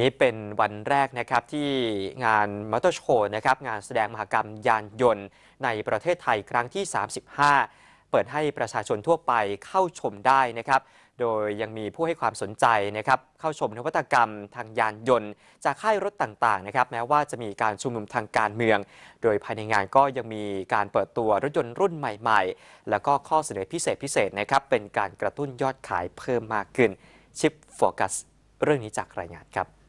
นี้เป็นวันแรกนะครับที่งานมอเตอร์โชว์นะครับงานแสดงมหกรรมยานยนต์ ในประเทศไทยครั้งที่ 35 เปิดให้ประชาชนทั่วไปเข้าชมได้นะครับ โดยยังมีผู้ให้ความสนใจนะครับเข้าชมนวัตกรรมทางยานยนต์ จากค่ายรถต่างๆนะครับแม้ว่าจะมีการชุมนุมทางการเมือง โดยภายในงานก็ยังมีการเปิดตัวรถยนต์รุ่นใหม่ ๆ แล้วก็ข้อเสนอพิเศษพิเศษนะครับเป็นการกระตุ้นยอดขายเพิ่มมากขึ้นชิปโฟกัสเรื่องนี้จากรายงานครับ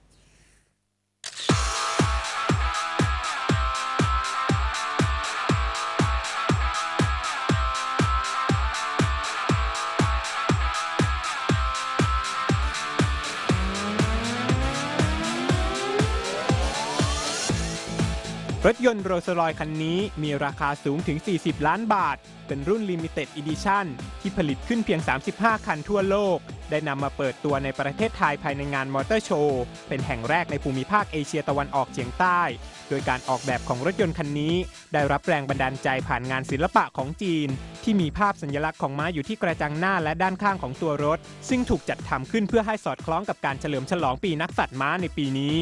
รถยนต์โรลส์รอยคันนี้มีราคาสูงถึง 40 ล้านบาท เป็นรุ่น Limited Edition ที่ผลิตขึ้นเพียง 35 คันทั่วโลก ได้นำมาเปิดตัวในประเทศไทยภายในงานมอเตอร์โชว์ เป็นแห่งแรกในภูมิภาคเอเชียตะวันออกเฉียงใต้ โดยการออกแบบของรถยนต์คันนี้ ได้รับแรงบันดาลใจผ่านงานศิลปะของจีน ที่มีภาพสัญลักษณ์ของม้าอยู่ที่กระจังหน้าและด้านข้างของตัวรถ ซึ่งถูกจัดทำขึ้นเพื่อให้สอดคล้องกับการเฉลิมฉลองปีนักสัตว์ม้าในปีนี้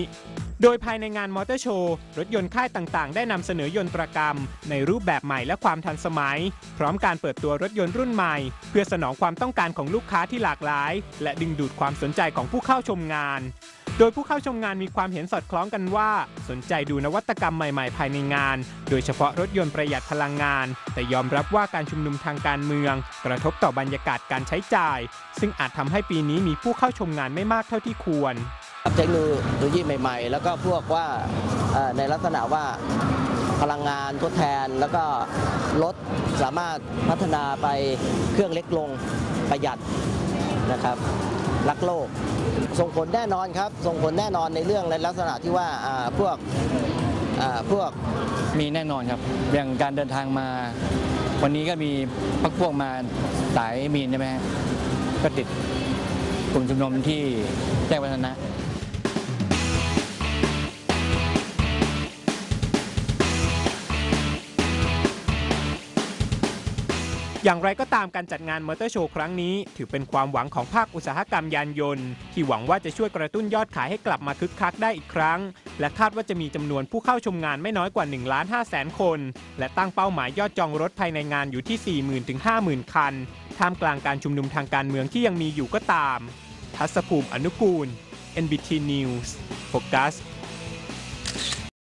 โดยภายในงานมอเตอร์โชว์รถยนต์ค่ายต่างๆ ได้นำเสนอยนตรกรรม ในรูปแบบใหม่และความทันสมัย พร้อมการเปิดตัวรถยนต์รุ่นใหม่ เพื่อสนองความต้องการของลูกค้าที่หลากหลาย และดึงดูดความสนใจของผู้เข้าชมงาน โดยผู้เข้าชมงานมีความเห็นสอดคล้องกันว่า สนใจดูนวัตกรรมใหม่ ๆ ภายในงาน โดยเฉพาะรถยนต์ประหยัดพลังงาน แต่ยอมรับว่าการชุมนุมทางการเมือง กระทบต่อบรรยากาศการใช้จ่าย ซึ่งอาจทำให้ปีนี้มีผู้เข้าชมงานไม่มากเท่าที่ควร เทคโนโลยีใหม่ ๆ แล้วก็พวกว่าในลักษณะว่าพลังงานทดแทนแล้วก็รถสามารถพัฒนาไปเครื่องเล็กลงประหยัดนะครับรักโลก ส่งผลแน่นอนครับ ส่งผลแน่นอนในเรื่องในลักษณะที่ว่าพวกพวกมีแน่นอนครับ อย่างการเดินทางมา วันนี้ก็มีพักพวกมาสายมีนใช่ไหมก็ติดกลุ่มชุมนุมที่แจ้งวัฒนะ อย่างไรก็ตามการจัดงานมอเตอร์โชว์ครั้งนี้ ถือเป็นความหวังของภาคอุตสาหกรรมยานยนต์ ที่หวังว่าจะช่วยกระตุ้นยอดขายให้กลับมาคึกคักได้อีกครั้ง และคาดว่าจะมีจำนวนผู้เข้าชมงานไม่น้อยกว่า1ล้าน5แสนคน และตั้งเป้าหมายยอดจองรถภายในงานอยู่ที่ 40,000ถึง50,000 คัน ท่ามกลางการชุมนุมทางการเมืองที่ยังมีอยู่ก็ตาม ทัศภูมิอนุกูล NBT News โฟกัส